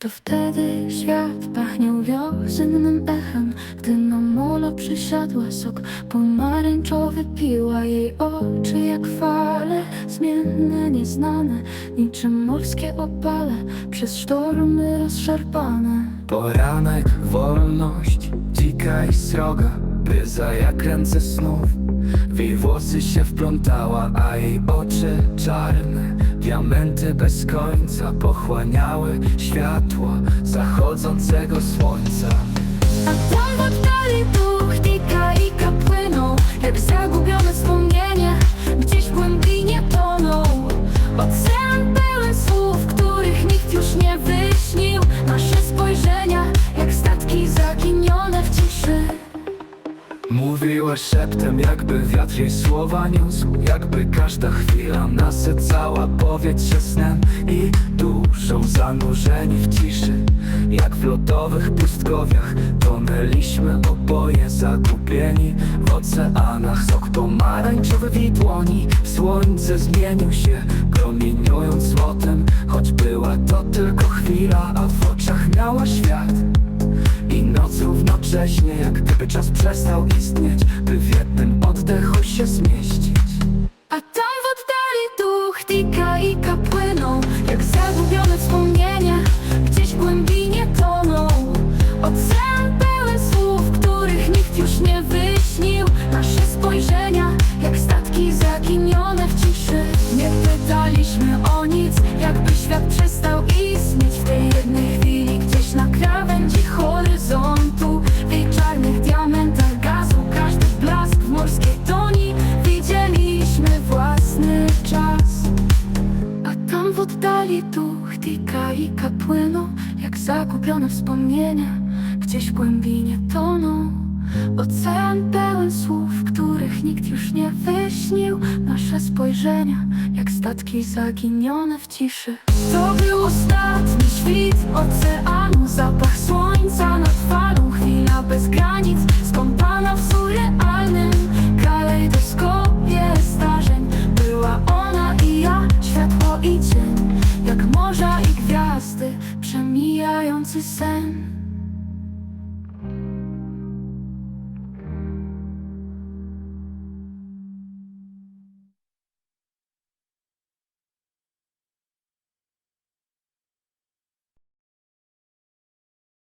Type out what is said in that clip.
To wtedy świat pachniał wiosennym echem. Gdy na molo przysiadła sok pomarańczowy piła Jej oczy jak fale, zmienne, nieznane Niczym morskie opale, przez sztormy rozszarpane. Poranek, wolność, dzika i sroga. Byza jak ręce snów. W jej włosy się wplątała, a jej oczy czarne Diamenty bez końca pochłaniały światło zachodzącego słońca Mówiła szeptem, jakby wiatr jej słowa niósł. Jakby każda chwila nasycała powietrze snem. I duszą zanurzeni w ciszy Jak w lodowych pustkowiach. Tonęliśmy oboje zagubieni W oceanach. Sok pomarańczowy w jej dłoni Słońce zmienił się, promieniując złotem. Choć noc równocześnie, jak gdyby czas przestał istnieć By w jednym oddechu się zmieścić oddali duch i kapłynął Jak zagubione wspomnienia Gdzieś w głębinie toną Ocean pełen słów, których nikt już nie wyśnił. Nasze spojrzenia jak statki zaginione w ciszy. To był ostatni świt oceanu gwiazdy, przemijający sen.